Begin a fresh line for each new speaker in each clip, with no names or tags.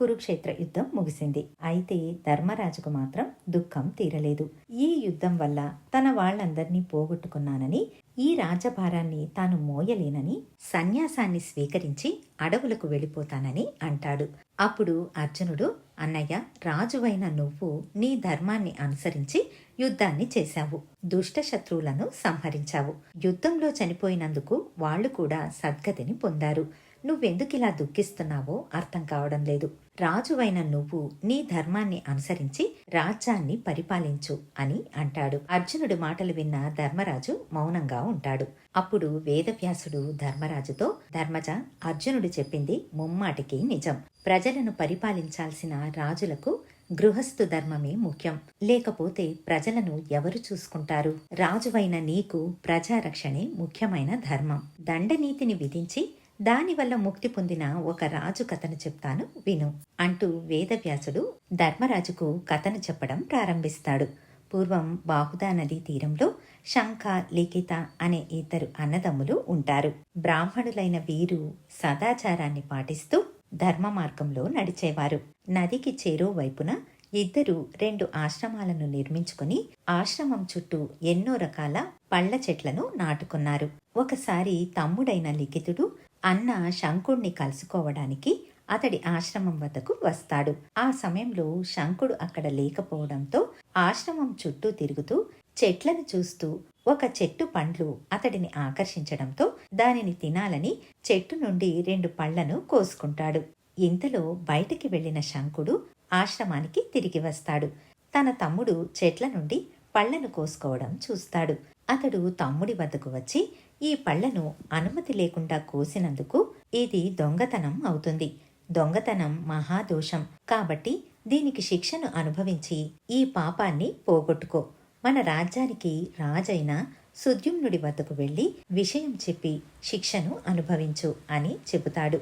కురుక్షేత్ర యుద్ధం ముగిసింది. అయితే ధర్మరాజుకు మాత్రం దుఃఖం తీరలేదు. ఈ యుద్ధం వల్ల తన వాళ్ళందరినీ పోగొట్టుకున్నానని ఈ రాజభారాన్ని తాను మోయలేనని సన్యాసాన్ని స్వీకరించి అడవులకు వెళ్ళిపోతానని అంటాడు. అప్పుడు అర్జునుడు అన్నయ్య రాజువైన నువ్వు నీ ధర్మాన్ని అనుసరించి యుద్ధాన్ని చేశావు. దుష్ట శత్రువులను సంహరించావు. యుద్ధంలో చనిపోయినందుకు వాళ్ళు కూడా సద్గతిని పొందారు. నువ్వెందుకిలా దుఃఖిస్తున్నావో అర్థం కావడం లేదు. రాజువైన నువ్వు నీ ధర్మాన్ని అనుసరించి రాజ్యాన్ని పరిపాలించు అని అంటాడు. అర్జునుడి మాటలు విన్న ధర్మరాజు మౌనంగా ఉంటాడు. అప్పుడు వేదవ్యాసుడు ధర్మరాజుతో ధర్మజ అర్జునుడు చెప్పింది ముమ్మాటికి నిజం. ప్రజలను పరిపాలించాల్సిన రాజులకు గృహస్థు ధర్మమే ముఖ్యం. లేకపోతే ప్రజలను ఎవరు చూసుకుంటారు? రాజువైన నీకు ప్రజారక్షణే ముఖ్యమైన ధర్మం. దండనీతిని విధించి దానివల్ల ముక్తి పొందిన ఒక రాజు కథను చెప్తాను విను. అంటూ వేదవ్యాసుడు ధర్మరాజుకు కథను చెప్పడం ప్రారంభిస్తాడు. పూర్వం బాహుదా నదీ తీరంలో శంఖ లిఖిత అనే ఇద్దరు అన్నదమ్ములు ఉంటారు. బ్రాహ్మణులైన వీరు సదాచారాన్ని పాటిస్తూ ధర్మ మార్గంలో నడిచేవారు. నదికి చేరో వైపున ఇద్దరు రెండు ఆశ్రమాలను నిర్మించుకుని ఆశ్రమం చుట్టూ ఎన్నో రకాల పళ్ళ చెట్లను నాటుకున్నారు. ఒకసారి తమ్ముడైన లిఖితుడు అన్న శంకుణ్ణి కలుసుకోవడానికి అతడి ఆశ్రమం వద్దకు వస్తాడు. ఆ సమయంలో శంకుడు అక్కడ లేకపోవడంతో ఆశ్రమం చుట్టూ తిరుగుతూ చెట్లను చూస్తూ ఒక చెట్టు పండ్లు అతడిని ఆకర్షించడంతో దానిని తినాలని చెట్టు నుండి రెండు పళ్ళను కోసుకుంటాడు. ఇంతలో బయటికి వెళ్ళిన శంకుడు ఆశ్రమానికి తిరిగి వస్తాడు. తన తమ్ముడు చెట్ల నుండి పళ్ళను కోసుకోవడం చూస్తాడు. అతడు తమ్ముడి వద్దకు వచ్చి ఈ పళ్ళను అనుమతి లేకుండా కోసినందుకు ఇది దొంగతనం అవుతుంది. దొంగతనం మహాదోషం. కాబట్టి దీనికి శిక్షను అనుభవించి ఈ పాపాన్ని పోగొట్టుకో. మన రాజ్యానికి రాజైన సుద్యుమ్నుడి వద్దకు వెళ్ళి విషయం చెప్పి శిక్షను అనుభవించు అని చెబుతాడు.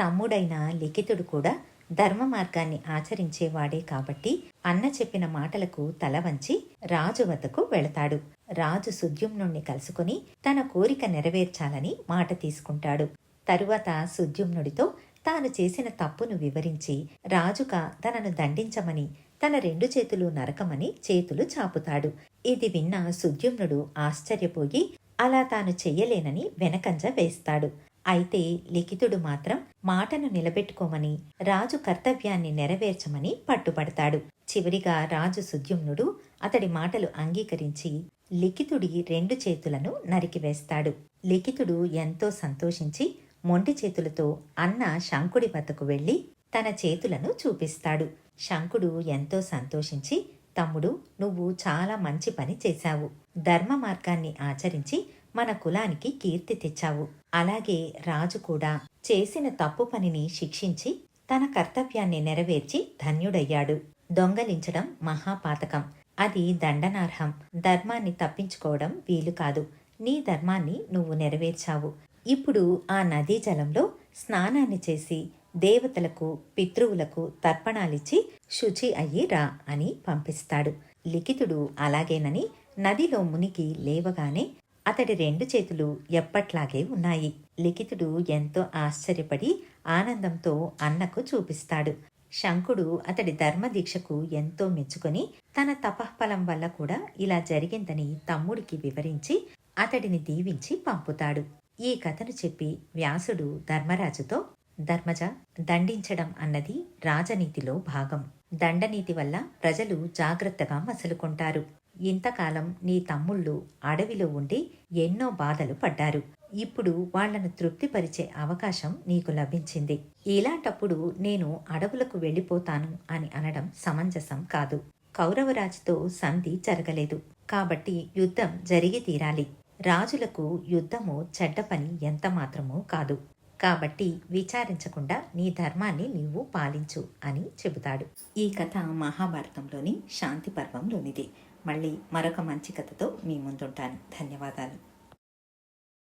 తమ్ముడైన లిఖితుడు కూడా ధర్మ మార్గాన్ని ఆచరించేవాడే కాబట్టి అన్న చెప్పిన మాటలకు తల వంచి రాజు వద్దకు వెళతాడు. రాజు సుద్యుమ్నుణ్ణి కలుసుకుని తన కోరిక నెరవేర్చాలని మాట తీసుకుంటాడు. తరువాత సుద్యుమ్నుడితో తాను చేసిన తప్పును వివరించి రాజుక తనను దండించమని తన రెండు చేతులు నరకమని చేతులు చాపుతాడు. ఇది విన్న సుద్యుమ్నుడు ఆశ్చర్యపోయి అలా తాను చెయ్యలేనని వెనకంజ వేస్తాడు. అయితే లిఖితుడు మాత్రం మాటను నిలబెట్టుకోమని రాజు కర్తవ్యాన్ని నెరవేర్చమని పట్టుపడతాడు చివరిగా రాజు సుద్యుమ్నుడు అతడి మాటలు అంగీకరించి లిఖితుడి రెండు చేతులను నరికివేస్తాడు లిఖితుడు ఎంతో సంతోషించి మొంటి చేతులతో అన్న శంకుడి వద్దకు వెళ్ళి తన చేతులను చూపిస్తాడు. శంకుడు ఎంతో సంతోషించి తమ్ముడు నువ్వు చాలా మంచి పని చేశావు. ధర్మ మార్గాన్ని ఆచరించి మన కులానికి కీర్తి తెచ్చావు. అలాగే రాజు కూడా చేసిన తప్పు పనిని శిక్షించి తన కర్తవ్యాన్ని నెరవేర్చి ధన్యుడయ్యాడు. దొంగలించడం మహాపాతకం. అది దండనార్హం. ధర్మాన్ని తప్పించుకోవడం వీలు కాదు. నీ ధర్మాన్ని నువ్వు నెరవేర్చావు. ఇప్పుడు ఆ నదీ జలంలో స్నానాన్ని చేసి దేవతలకు పితృవులకు తర్పణాలిచ్చి శుచి అయ్యి రా అని పంపిస్తాడు. లిఖితుడు అలాగేనని నదిలో మునిగి లేవగానే అతడి రెండు చేతులు ఎప్పట్లాగే ఉన్నాయి. లిఖితుడు ఎంతో ఆశ్చర్యపడి ఆనందంతో అన్నకు చూపిస్తాడు. శంకుడు అతడి ధర్మదీక్షకు ఎంతో మెచ్చుకొని తన తపఃఫలం వల్ల కూడా ఇలా జరిగిందని తమ్ముడికి వివరించి అతడిని దీవించి పంపుతాడు. ఈ కథను చెప్పి వ్యాసుడు ధర్మరాజుతో ధర్మజ దండించడం అన్నది రాజనీతిలో భాగం. దండనీతి వల్ల ప్రజలు జాగ్రత్తగా మసలుకుంటారు. ఇంతకాలం నీ తమ్ముళ్ళు అడవిలో ఉండి ఎన్నో బాధలు పడ్డారు. ఇప్పుడు వాళ్ళను తృప్తిపరిచే అవకాశం నీకు లభించింది. ఇలాంటప్పుడు నేను అడవులకు వెళ్ళిపోతాను అని అనడం సమంజసం కాదు. కౌరవరాజుతో సంధి జరగలేదు. కాబట్టి యుద్ధం జరిగి తీరాలి. రాజులకు యుద్ధము చెడ్డ పని ఎంత మాత్రమూ కాదు. కాబట్టి విచారించకుండా నీ ధర్మాన్ని నీవు పాలించు అని చెబుతాడు. ఈ కథ మహాభారతంలోని శాంతి పర్వంలోనిది. మళ్ళీ మరొక మంచి కథతో మీ ముందుంటాను. ధన్యవాదాలు.